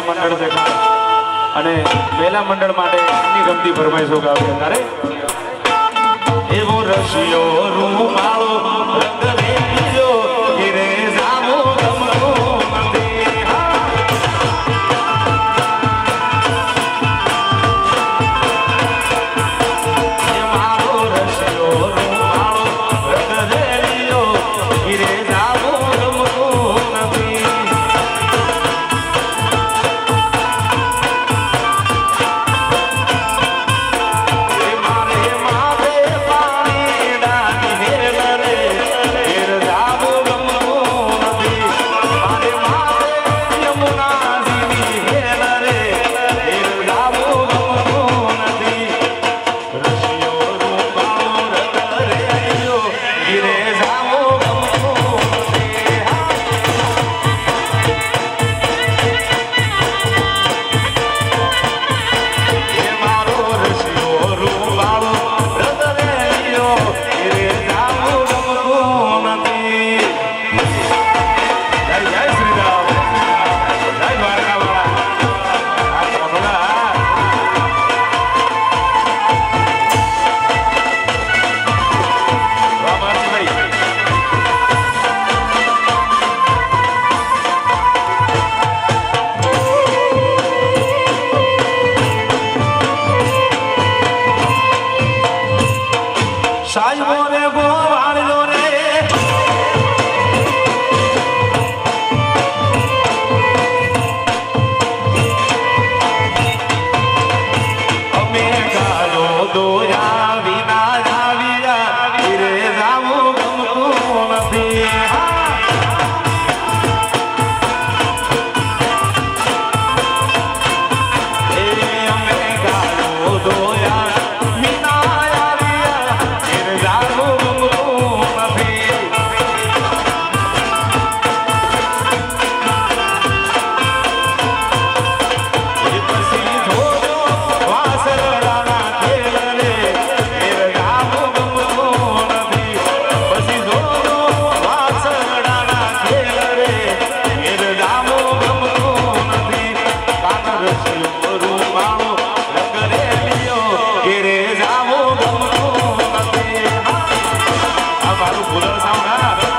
મેલા મંડળ છે અને મેલા મંડળ માટે એમની ગમતી ફરમાઈશો ગાવે અત્યારે એવો રસિયો રૂમાળો Well, that's how I'm out.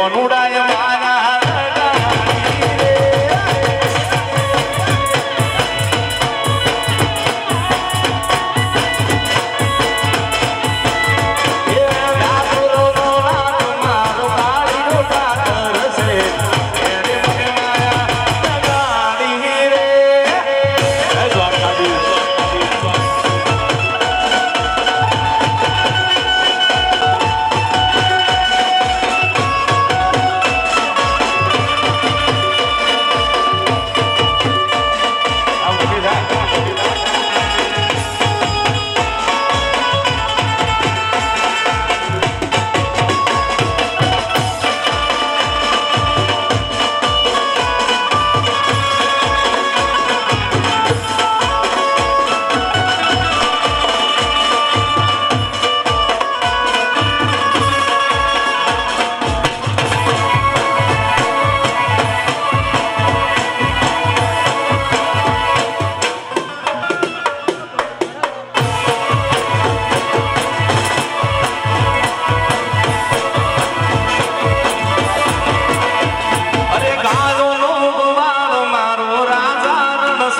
உன்னுடைய வாழ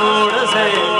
सोड़ से